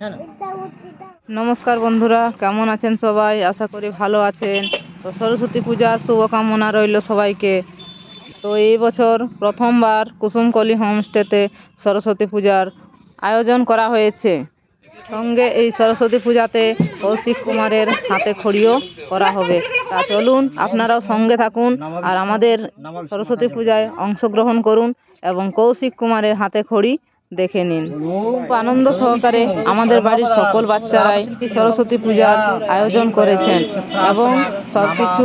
হ্যাঁ নমস্কার বন্ধুরা, কেমন আছেন সবাই? আশা করি ভালো আছেন। তো সরস্বতী পূজার শুভকামনা রইল সবাইকে। তো এই বছর প্রথমবার কুসুমকলি হোমস্টেতে সরস্বতী পূজার আয়োজন করা হয়েছে। সঙ্গে এই সরস্বতী পূজাতে কৌশিক কুমারের হাতে খড়িও করা হবে। তা চলুন, আপনারাও সঙ্গে থাকুন আর আমাদের সরস্বতী পূজায় অংশগ্রহণ করুন এবং কৌশিক কুমারের হাতে খড়ি দেখে নিন। খুব আনন্দ সহকারে আমাদের বাড়ির সকল বাচ্চারাই সরস্বতী পূজার আয়োজন করেছেন এবং সব কিছু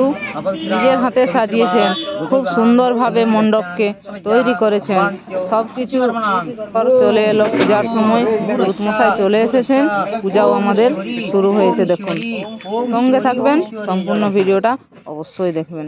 নিজের হাতে সাজিয়েছেন। খুব সুন্দরভাবে মণ্ডপকে তৈরি করেছেন। সব কিছু চলে এলো। পূজার সময় পুরুত মশাই চলে এসেছেন। পূজাও আমাদের শুরু হয়েছে দেখুন। সঙ্গে থাকবেন। সম্পূর্ণ ভিডিওটা অবশ্যই দেখবেন।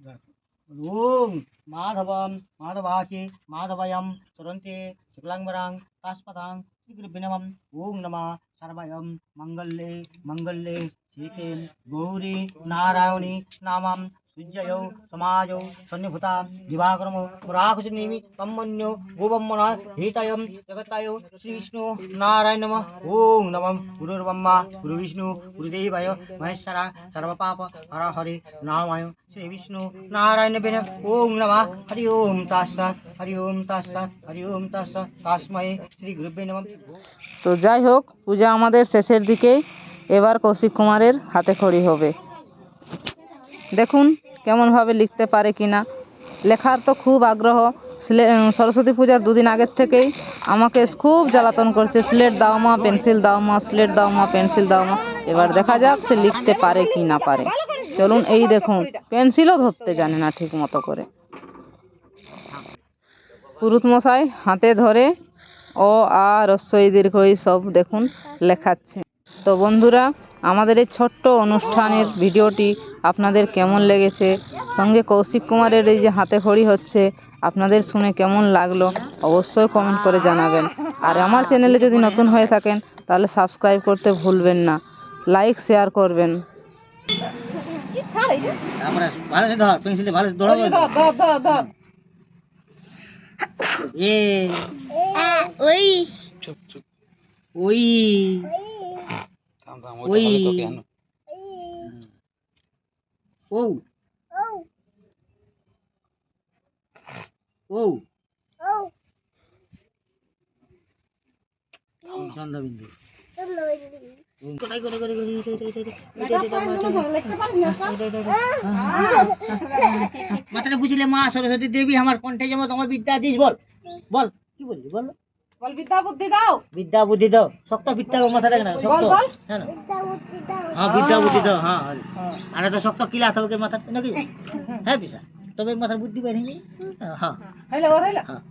ओम माधवम माधवाची माधवयम सुरंति शुक्लांगरांग शीघ्र श्रीकृभिनम ओम नमः, सर्वय मंगल्ये मंगल्ये श्री गौरी, नारायणी, नाम విద్యయో సమాజో సన్నిభూత దివాకరమో పురాకుచునేమి తమ్మన్యో గోబమ్మన హీతయం జగతాయో శ్రీ విష్ణు నారాయణ నమ ఓం నమం గురుర్బ్రహ్మ గురు విష్ణు గురుదేవాయ మహేశ్వర సర్వపాప హర హరి నామాయ శ్రీ విష్ణు నారాయణ బిన ఓం నమ హరి ఓం తాస్సాత్ হরি ওম তাসাত হরি ওম তাসাত তাসময়ে শ্রী গুরুবে নমঃ তো যাই হোক পূজা আমাদের শেষের দিকে এবার কৌশিক কুমারের হাতে খড়ি হবে দেখুন কেমনভাবে লিখতে পারে কি না। লেখার তো খুব আগ্রহ। সরস্বতী পূজার দুদিন আগের থেকেই আমাকে খুব জ্বালাতন করছে। স্লেট দাও মা, পেন্সিল দাও মা, স্লেট দাও মা, পেন্সিল দাও মা। এবার দেখা যাক সে লিখতে পারে কি না পারে। চলুন এই দেখুন, পেন্সিলও ধরতে জানে না ঠিক মতো করে। পুরুত মশাই হাতে ধরে ও আ রস্বই দীর্ঘই সব দেখুন, লেখাচ্ছে। তো বন্ধুরা, আমাদের এই ছোট্ট অনুষ্ঠানের ভিডিওটি আপনাদের কেমন লেগেছে? সঙ্গে কৌশিক কুমারের এই যে হাতে খড়ি হচ্ছে আপনাদের শুনে কেমন লাগল? অবশ্যই কমেন্ট করে জানাবেন। আর আমার চ্যানেলে যদি নতুন হয়ে থাকেন তাহলে সাবস্ক্রাইব করতে ভুলবেন না। লাইক শেয়ার করবেন। তারপরে ভালো করে ধর পেন্সিলে ভালো ধরো এ ওই ওই ওই ও ও চন্দ্রবিন্দু কোথায় করে করে করে এটা, এটা, এটা, এটা, এটা, এটা, এটা, এটা, মাথাটা বুঝলে মা সরস্বতী দেবী আমার কণ্ঠে যেমন তোমার বিদ্যা দিস বল। বল। কি বললি বল। বল বিদ্যা বুদ্ধি দাও। বিদ্যা বুদ্ধি দাও। শক্ত বিদ্যা মাথা রাখ না শক্ত। বল। হ্যাঁ? হ্যাঁ বিদ্যা বুদ্ধি দাও হ্যাঁ হ্যাঁ। আর তো শক্ত কিলা থাকবে মাথা নাকি? হ্যাঁ পিসা তবে মাথার বুদ্ধি বেরিয়ে হ্যাঁ হ্যাঁ। হ্যালো হ্যালো হ্যাঁ।